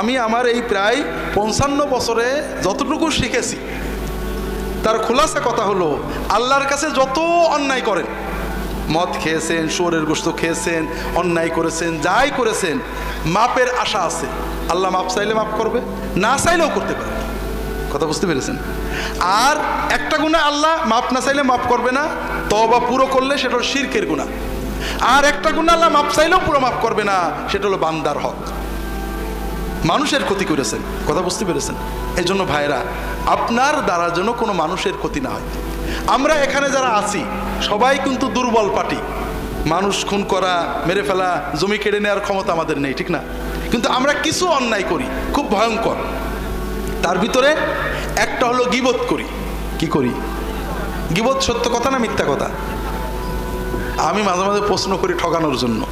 আমি আমার এই প্রায় পঞ্চান্ন বছরে যতটুকু শিখেছি, তার খোলাসা কথা হলো, আল্লাহর কাছে যত অন্যায় করেন, মদ খেয়েছেন, শুয়োরের গোস্ত খেয়েছেন, অন্যায় করেছেন, যাই করেছেন, মাপের আশা আছে। আল্লাহ মাপ চাইলে মাপ করবে, না চাইলেও করতে পারে। কথা বুঝতে পেরেছেন? আর একটা গুণা আল্লাহ মাপ না চাইলে মাপ করবে না তবা পুরো করলে সেটা হলো শিরকের গুণা। আর একটা গুণা আল্লাহ মাপ চাইলেও পুরো মাপ করবে না, সেটা হলো বান্দার হক। মানুষের ক্ষতি করেছেন, কথা বুঝতে পেরেছেন? এই জন্য ভাইরা আপনার দ্বারা যেন কোনো মানুষের ক্ষতি না হয়। আমরা এখানে যারা আছি, সবাই কিন্তু দুর্বল পার্টি। মানুষ খুন করা, মেরে ফেলা, জমি কেড়ে নেওয়ার ক্ষমতা আমাদের নেই, ঠিক না? কিন্তু আমরা কিছু অন্যায় করি, খুব ভয়ঙ্কর। তার ভিতরে একটা হলো গিবত করি। কি করি? গিবত সত্য কথা না মিথ্যা কথা? আমি মাঝে মাঝে প্রশ্ন করি ঠকানোর জন্য।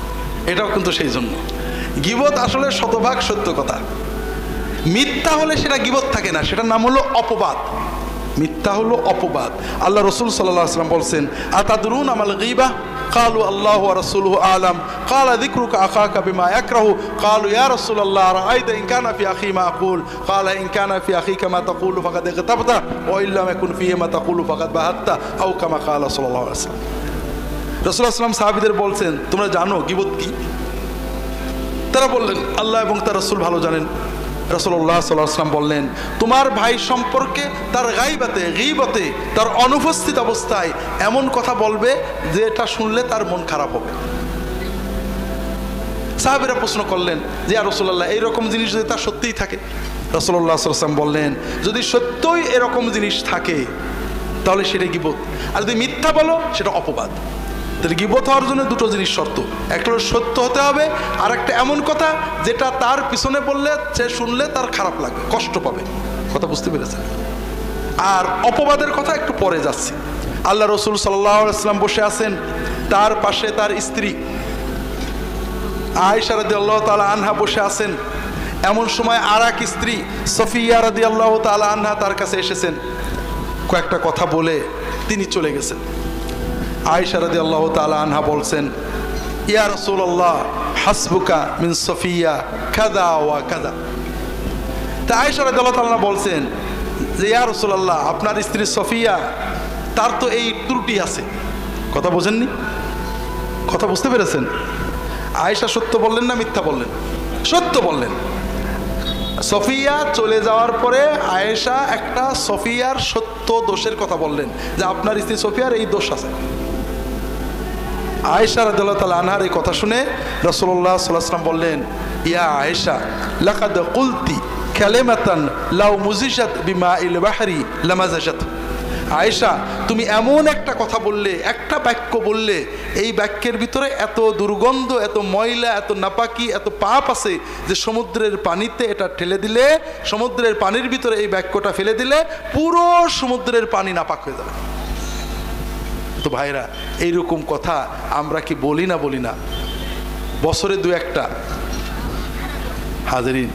এটাও কিন্তু সেই জন্য। গিবত আসলে শতভাগ সত্য কথা। মিথ্যা হলে সেটা গিবত থাকে না, সেটার নাম হলো অপবাদ। মিথ্যা হলো অপবাদ। আল্লাহ রসুল সাল্লাহ বলছেন, আতাদুরুন আমাল গিবা? কালু, আল্লাহ রসুল আলম। কাল দিকরুক আকা কাবিমা একরাহু কালু, ইয়া রসুল আল্লাহ রাইদা ইনকানা ফি আখি মা আকুল? কাল ইনকানা ফি আখি কামা তাকুলু ফাকাদ ইগতাবতা। ওয়া ইল্লাম ইয়াকুন ফিহি মা তাকুলু ফাকাদ বাহাত্তা। আও কামা কাল সাল্লাল্লাহু আলাইহি ওয়াসাল্লাম। রাসূল সাল্লাল্লাহু আলাইহি ওয়াসাল্লাম সাহাবীদের বলছেন, তোমরা জানো গিবত কি? তারা বললেন, আল্লাহ এবং তার রসুল ভালো জানেন। রসুল্লাহ সাল্লাম বললেন, তোমার ভাই সম্পর্কে তার গাইবাতে, গিবতে, তার অনুপস্থিত অবস্থায় এমন কথা বলবে যে এটা শুনলে তার মন খারাপ হবে। সাহাবিরা প্রশ্ন করলেন যে আর রসুল্লাহ এইরকম জিনিস যদি তার সত্যিই থাকে? রসুল্লাহ সাল্লাম বললেন, যদি সত্যই এরকম জিনিস থাকে, তাহলে সেটা গিবত। আর যদি মিথ্যা বলো, সেটা অপবাদ। তাহলে গিবত হওয়ার জন্য দুটো জিনিস শর্ত। একটা সত্য হতে হবে, আর একটা এমন কথা যেটা তার পিছনে বললে সে শুনলে তার খারাপ লাগবে কষ্ট পাবে। কথা বুঝতে পেরেছেন? আর অপবাদের কথা একটু পরে যাচ্ছি। আল্লাহ রসুল সাল্লাম বসে আছেন, তার পাশে তার স্ত্রী। আয়সা রাদি আল্লাহ তালা আনহা বসে আছেন। এমন সময় আর এক স্ত্রী, সফিয়া রাদি আল্লাহ তালা আনহা তার কাছে এসেছেন। কয়েকটা কথা বলে তিনি চলে গেছেন। আয়সা রাদি আল্লাহ তালা আনহা বলছেন, ইয়া রসুল্লাহ হাসবুকা মিন সফিয়া কাদা ওয়া কাদা তা আয়সা রাদি আল্লাহ তালা বলছেন যে, ইয়া রসুল্লাহ আপনার স্ত্রী সফিয়া, তার তো এই ত্রুটি আছে। কথা বোঝেননি? কথা বুঝতে পেরেছেন? আয়েশা সত্য বললেন না মিথ্যা বললেন? সত্য বললেন। সফিয়া চলে যাওয়ার পরে আয়েশা একটা সফিয়ার সত্য দোষের কথা বললেন, যে আপনার স্ত্রী সফিয়ার এই দোষ আছে। আয়েশা তাআলা আনহার এই কথা শুনে আলাইহি ওয়াসাল্লাম বললেন, ইয়া আয়েশা, লাকাদ কুলতি কালিমাতান লাউ মুজিশাত বিমা ইল বাহরি লামাজাজাত আয়েশা, তুমি এমন একটা কথা বললে, একটা বাক্য বললে, এই বাক্যের ভিতরে এত দুর্গন্ধ, এত ময়লা, এত নাপাকি, এত পাপ আছে যে সমুদ্রের পানিতে এটা ঠেলে দিলে, সমুদ্রের পানির ভিতরে এই বাক্যটা ফেলে দিলে পুরো সমুদ্রের পানি নাপাক হয়ে যাবে। তো ভাইরা, এইরকম কথা আমরা কি বলি না বলি না? বছরে দু একটা। হাজারিন,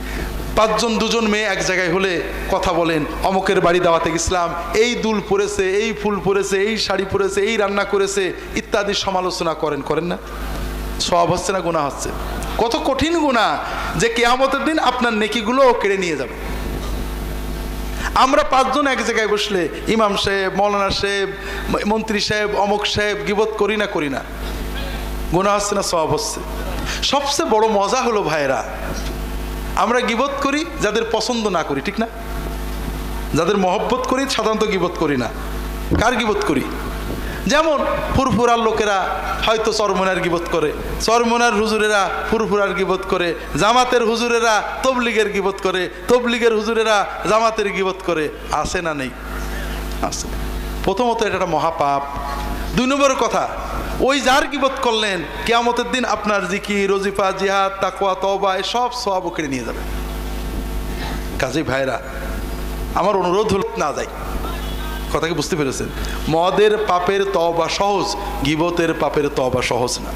পাঁচজন, দুজন মেয়ে এক জায়গায় হলে কথা বলেন, অমকের বাড়ি দাওয়াতে ইসলাম এই দুল পরেছে, এই ফুল পরেছে, এই শাড়ি পরেছে, এই রান্না করেছে, ইত্যাদি সমালোচনা করেন করেন না? সব হচ্ছে না গুণা হচ্ছে? কত কঠিন গুণা যে কেয়ামতের দিন আপনার নেকিগুলো কেড়ে নিয়ে যাবে। আমরা পাঁচজন এক জায়গায় বসলে ইমাম সাহেব, মৌলানা সাহেব, মন্ত্রী সাহেব, অমক সাহেব গিবত করি না করি না। গুণা হচ্ছে না সব হচ্ছে। সবচেয়ে বড় মজা হলো ভাইরা আমরা গিবত করি যাদের পছন্দ না করি, ঠিক না? যাদের মহব্বত করি সাধারণত গিবত করি না। কার গিবত করি? যেমন ফুরফুরার লোকেরা হয়তো চরমনার গিবত করে চরমনার হুজুরেরা ফুরফুরার গিবত করে, জামাতের হুজুরেরা তবলিগের গিবত করে, তবলিগের হুজুরেরা জামাতের গিবত করে আসে না নেই? আছে। প্রথমত এটা একটা মহাপাপ। দুই নম্বর কথা, ওই যার গিবত করলেন, কেয়ামতের দিন আপনার জিকি রজিফা জিহাদ তাকুয়া তবা সব সব কেড়ে নিয়ে যাবে। কাজী ভাইরা, আমার অনুরোধ হল না যায় কথা কি বুঝতে পেরেছেন। মদের পাপের তবা সহজ গিবতের পাপের তবা সহজ না।